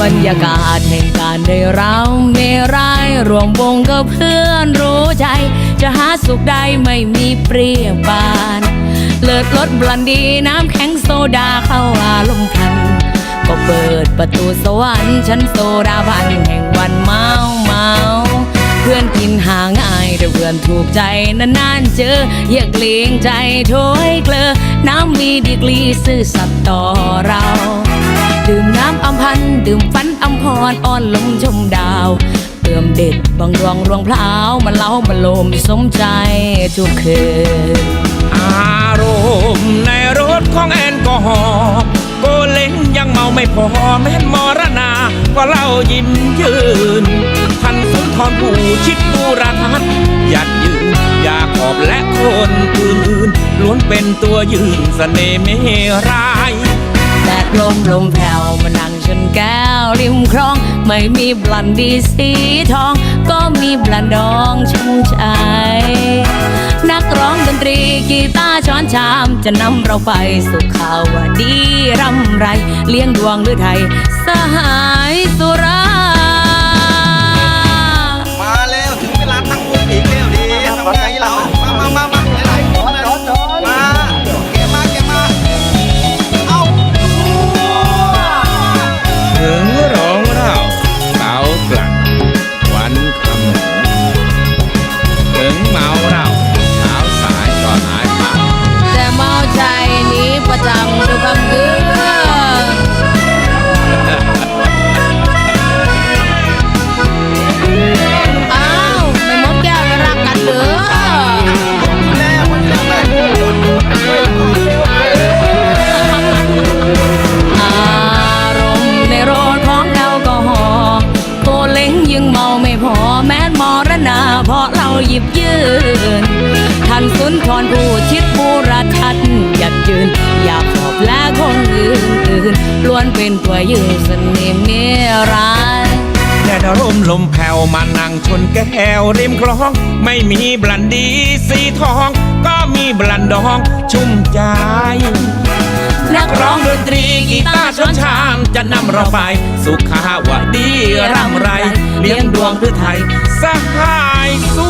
บรรยากาศแห่งการได้ราเมรายรวมวงกับเพื่อนรู้ใจ จะหาสุขได้ไม่มีเปรียบปาน เลิศรสบลันดีน้ำแข็งโซดาเข้าอารมณ์พัน ก็เปิดประตูสวรรค์ชั้นโซดาบันแห่งวันเมาเมาเพื่อนกินหาง่ายแต่เพื่อนถูกใจนานๆเจออย่าเกรงใจโถยเกลอน้ำมีดีกรีซื่อสัตย์ต่อเรา ดื่มน้ำอำพันดื่มฝันอำพรอ่อนลงชมดาวเติมเด็ดบางดวงรวงพลาวมาเล้ามาลมสมใจทุกคืนอารมณ์ในรถของแอลกอฮอล์โกเล้งยังเมาไม่พอแม่นมรณาก็เล่ายิ้มยืนทันสุนทรผู้ชิดบูราทัศน์หยัดยืนอยากขอบและคนอื่นๆล้วนเป็นตัวยืนเสน่ห์เมราย ดดลมลมแผ่วมานั่งชนแก้วริมคลอง ไม่มีบลันดีสีทอง ก็มีบลันดองชุ่มใจนักร้องดนตรีกีตาร์ช้อนชาม จะนำเราไปสู่ข่าวดีร่ำไร เลี้ยงดวงหรือไทย สหายสุราาเราเช้าสายก็หายไปแต่เมาใจนี้ประจำทุกคำคืนอ้าวไม่หมดแก้วรักกันเหรอแล้วมันจะไปอารมณ์ในรถของแอลกอฮอล์โกเล้งยังเมาไม่พอแม้นมรณาเพราะเรา หยิบยืนท่านสุนทรผู้ชิดบูรทัศน์หยัดยืน อยากขอบและคนอื่นอื่นๆล้วนเป็นตัวยืนสน่ห์เมรายแดดร่มลมแผ่วมานั่งชนแก้วริมคลอง ไม่มีบลันดีสีทอง ก็มีบลันดองชุ่มใจนักร้องดนตรีกีตาร์ชนชามจะนำเราไป สุขาวดีร่ำไร เลี้ยงดวงหรือไทยสหายสุ